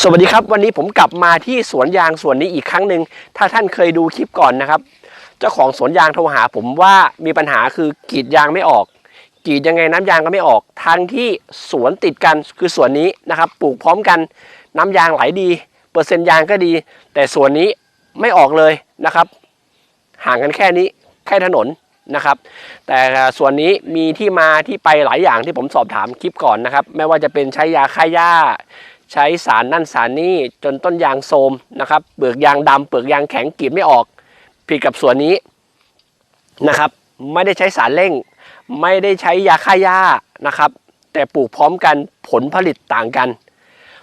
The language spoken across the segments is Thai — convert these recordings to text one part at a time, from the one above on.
สวัสดีครับ วันนี้ผมกลับมาที่สวนยางสวนนี้อีกครั้งหนึ่งถ้าท่านเคยดูคลิปก่อนนะครับ เจ้าของสวนยางโทรหาผมว่ามีปัญหาคือกรีดยางไม่ออกกรีดยังไงน้ำยางก็ไม่ออกทั้งที่สวนติดกันคือสวนนี้นะครับ ปลูกพร้อมกันน้ำยางไหลดี เปอร์เซ็นต์ยางก็ดี แต่สวนนี้ไม่ออกเลยนะครับ ห่างกันแค่นี้แค่ถนนนะครับ แต่ส่วนนี้มีที่มาที่ไปหลายอย่างที่ผมสอบถามคลิปก่อนนะครับ ไม่ว่าจะเป็นใช้ยาฆ่าหญ้า ใช้สารนั่นสารนี่จนต้นยางโทมนะครับเปลือกยางดำเปลือกยางแข็งกรีดไม่ออก ผิดกับส่วนนี้นะครับ ไม่ได้ใช้สารเร่ง ไม่ได้ใช้ยาฆ่าหญ้านะครับ แต่ปลูกพร้อมกันผลผลิตต่างกัน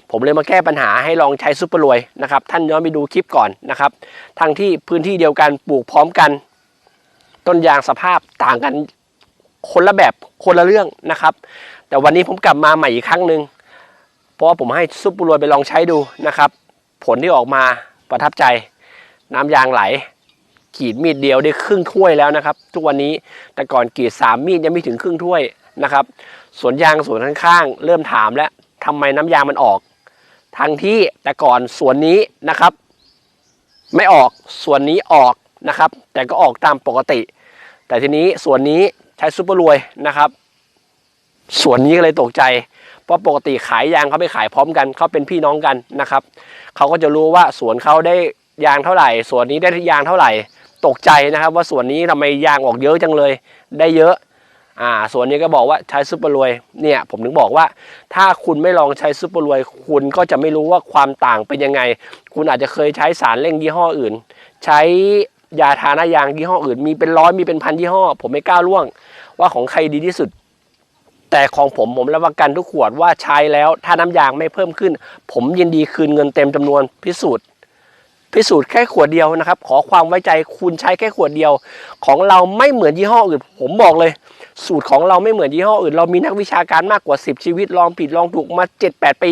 ผมเลยมาแก้ปัญหาให้ลองใช้ซุปเปอร์รวยนะครับ ท่านย้อนไปดูคลิปก่อนนะครับทั้งที่พื้นที่เดียวกันปลูกพร้อมกัน ต้นยางสภาพต่างกันคนละแบบคนละเรื่องนะครับ แต่วันนี้ผมกลับมาใหม่อีกครั้งหนึ่ง เพราะว่าผมให้ซุปปอร์รวยไปลองใช้ดูนะครับ ผลที่ออกมาประทับใจ น้ำยางไหล กรีดมีดเดียวได้ครึ่งถ้วยแล้วนะครับ ทุกวันนี้แต่ก่อนกรีดสามมีดยังไม่ถึงครึ่งถ้วยนะครับสวนยางสวนข้างๆเริ่มถามแล้วทำไมน้ำยางมันออกทั้งที่แต่ก่อนสวนนี้นะครับ ไม่ออกส่วนนี้ออกนะครับ แต่ก็ออกตามปกติ แต่ทีนี้ส่วนนี้ใช้ซุปเปอร์รวยนะครับ ส่วนนี้ก็เลยตกใจ เพราะปกติขายยางเขาไม่ขายพร้อมกันเขาเป็นพี่น้องกันนะครับเขาก็จะรู้ว่าสวนเขาได้ยางเท่าไหร่สวนนี้ได้ยางเท่าไหร่ ตกใจนะครับ ว่าสวนนี้ทำไมยางออกเยอะจังเลย ได้เยอะอ่าส่วนนี้ก็บอกว่าใช้ซุปเปอร์รวยเนี่ยผมถึงบอกว่า ถ้าคุณไม่ลองใช้ซุปเปอร์รวยคุณก็จะไม่รู้ว่าความต่างเป็นยังไง คุณอาจจะเคยใช้สารเร่งยี่ห้ออื่น ใช้ยาทาหน้ายางยี่ห้ออื่น มีเป็นร้อยมีเป็นพันยี่ห้อ ผมไม่กล้าล่วง ว่าของใครดีที่สุด แต่ของผมผมรับประกันทุกขวดว่าใช้แล้วถ้าน้ำยางไม่เพิ่มขึ้น ผมยินดีคืนเงินเต็มจำนวนพิสูจน์พิสูจน์แค่ขวดเดียวนะครับ ขอความไว้ใจคุณใช้แค่ขวดเดียว ของเราไม่เหมือนยี่ห้ออื่น ผมบอกเลย สูตรของเราไม่เหมือนยี่ห้ออื่น เรามีนักวิชาการมากกว่า 10 ชีวิตลองผิดลองถูกมา 7-8 ปี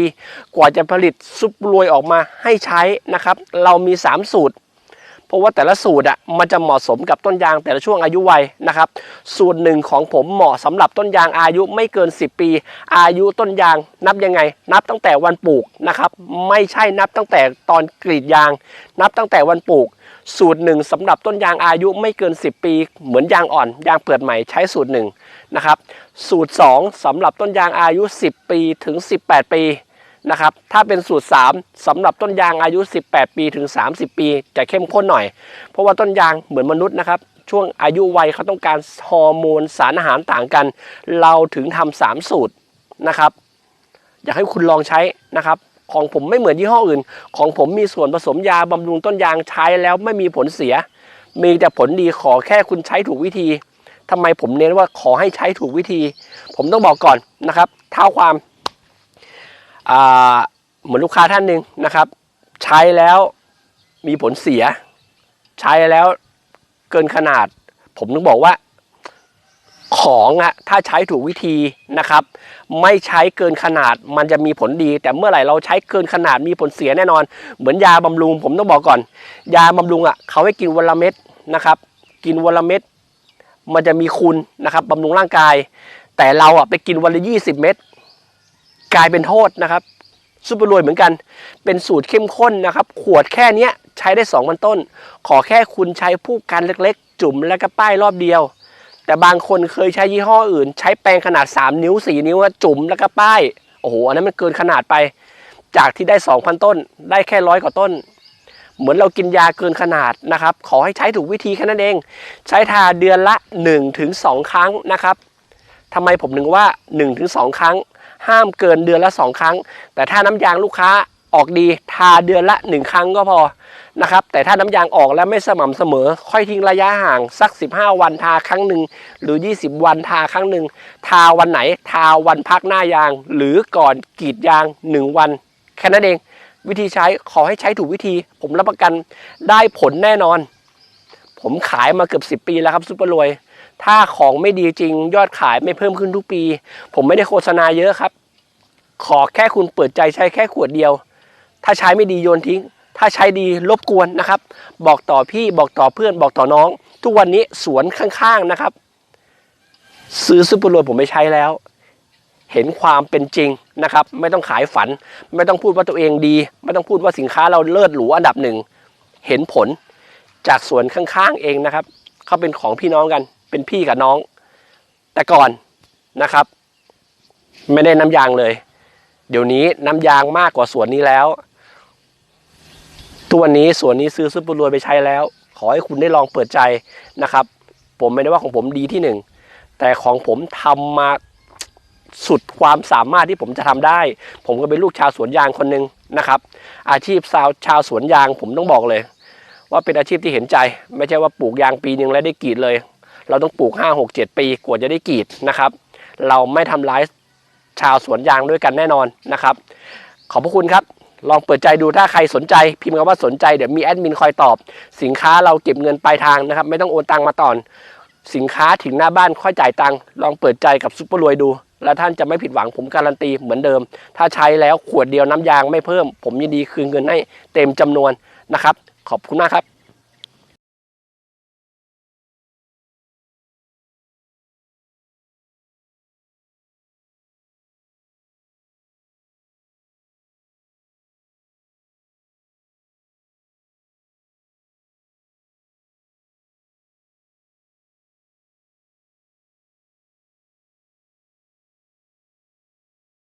กว่าจะผลิตซุปรวยออกมาให้ใช้นะครับ เรามี 3 สูตร เพราะว่าแต่ละสูตรอะมันจะเหมาะสมกับต้นยางแต่ละช่วงอายุวัยนะครับสูตรหนึ่งของผมเหมาะสำหรับต้นยางอายุไม่เกิน 10 ปี อายุต้นยางนับยังไง นับตั้งแต่วันปลูกนะครับไม่ใช่นับตั้งแต่ตอนกรีดยาง นับตั้งแต่วันปลูก สูตรหนึ่งสำหรับต้นยางอายุไม่เกิน 10 ปี เหมือนยางอ่อน ยางเปลือกใหม่ใช้สูตรหนึ่งนะครับสูตร 2สำหรับต้นยางอายุ 10 ปีถึง 18 ปี นะครับ ถ้าเป็นสูตร 3สำหรับต้นยางอายุ 18 ปีถึง 30 ปี จะเข้มข้นหน่อย เพราะว่าต้นยางเหมือนมนุษย์นะครับ ช่วงอายุวัยเขาต้องการฮอร์โมนสารอาหารต่างกัน เราถึงทำสามสูตรนะครับ อยากให้คุณลองใช้นะครับของผมไม่เหมือนยี่ห้ออื่น ของผมมีส่วนผสมยาบำรุงต้นยางใช้แล้วไม่มีผลเสีย มีแต่ผลดีขอแค่คุณใช้ถูกวิธีทำไมผมเน้นว่าขอให้ใช้ถูกวิธี ผมต้องบอกก่อนนะครับเท่าความ เหมือนลูกค้าท่านหนึ่งนะครับ ใช้แล้วมีผลเสีย ใช้แล้วเกินขนาด ผมต้องบอกว่าของอะถ้าใช้ถูกวิธีนะครับ ไม่ใช้เกินขนาดมันจะมีผลดี แต่เมื่อไหร่เราใช้เกินขนาดมีผลเสียแน่นอน เหมือนยาบำรุง ผมต้องบอกก่อน ยาบำรุงอะเขาให้กินวันละเม็ดนะครับ กินวันละเม็ดมันจะมีคุณนะครับบำรุงร่างกาย แต่เราอะไปกินวันละยี่สิบเม็ด กลายเป็นโทษนะครับซุปเปอร์รวยเหมือนกัน เป็นสูตรเข้มข้นนะครับ ขวดแค่นี้ใช้ได้สองวันต้น ขอแค่คุณใช้ผู้กันเล็กๆ จุ่มแล้วก็ป้ายรอบเดียว แต่บางคนเคยใช้ยี่ห้ออื่น ใช้แปรงขนาด 3 นิ้ว 4 นิ้วจุ่มแล้วก็ป้าย โอ้โห อันนั้นมันเกินขนาดไป จากที่ได้ 2,000 ต้น ได้แค่ร้อยกว่าต้น เหมือนเรากินยาเกินขนาดนะครับ ขอให้ใช้ถูกวิธีแค่นั้นเอง ใช้ทาเดือนละ 1-2 ครั้งนะครับทำไมผมถึงว่า 1-2 ครั้ง ห้ามเกินเดือนละ 2 ครั้ง แต่ถ้าน้ำยางลูกค้าออกดีทาเดือนละ 1 ครั้งก็พอนะครับแต่ถ้าน้ำยางออกแล้วไม่สม่ำเสมอ ค่อยทิ้งระยะห่างสัก 15 วันทาครั้งหนึ่งหรือ 20 วันทาครั้งหนึ่งทาวันไหนทาวันพักหน้ายาง หรือก่อนกรีดยาง 1 วัน แค่นั้นเอง วิธีใช้ขอให้ใช้ถูกวิธี ผมรับประกันได้ผลแน่นอน ผมขายมาเกือบ 10 ปีแล้วครับซุปเปอร์รวย ถ้าของไม่ดีจริง ยอดขายไม่เพิ่มขึ้นทุกปี ผมไม่ได้โฆษณาเยอะครับ ขอแค่คุณเปิดใจใช้แค่ขวดเดียว ถ้าใช้ไม่ดีโยนทิ้ง ถ้าใช้ดีรบกวนนะครับ บอกต่อพี่บอกต่อเพื่อนบอกต่อน้อง ทุกวันนี้สวนข้างๆนะครับ ซื้อซุปเปอร์โรยผมไม่ใช้แล้ว เห็นความเป็นจริงนะครับ ไม่ต้องขายฝัน ไม่ต้องพูดว่าตัวเองดี ไม่ต้องพูดว่าสินค้าเราเลิศหรูอันดับหนึ่งเห็นผลจากสวนข้างๆเองนะครับเขาเป็นของพี่น้องกัน เป็นพี่กับน้อง แต่ก่อนนะครับ ไม่ได้น้ำยางเลย เดี๋ยวนี้น้ำยางมากกว่าสวนนี้แล้วตัวนี้สวนนี้ซื้อซุปเปอร์รวยไปใช้แล้ว ขอให้คุณได้ลองเปิดใจนะครับ ผมไม่ได้ว่าของผมดีที่หนึ่งแต่ของผมทำมาสุดความสามารถที่ผมจะทำได้ ผมก็เป็นลูกชาวสวนยางคนหนึ่งนะครับ อาชีพชาวชาวสวนยางผมต้องบอกเลย ว่าเป็นอาชีพที่เห็นใจ ไม่ใช่ว่าปลูกยางปีหนึ่งแล้วได้กรีดเลย เราต้องปลูกห้าหกเจ็ดปีกว่าจะได้กรีดนะครับ เราไม่ทำร้ายชาวสวนยางด้วยกันแน่นอนนะครับ ขอบพระคุณครับ ลองเปิดใจดูถ้าใครสนใจ พิมพ์คำว่าสนใจเดี๋ยวมีแอดมินคอยตอบ สินค้าเราเก็บเงินปลายทางนะครับ ไม่ต้องโอนตังมาตอน สินค้าถึงหน้าบ้านค่อยจ่ายตังลองเปิดใจกับซุปเปอร์รวยดูแล้วท่านจะไม่ผิดหวังผมการันตีเหมือนเดิม ถ้าใช้แล้วขวดเดียวน้ำยางไม่เพิ่ม ผมยินดีคืนเงินให้เต็มจำนวนนะครับ ขอบคุณมากครับ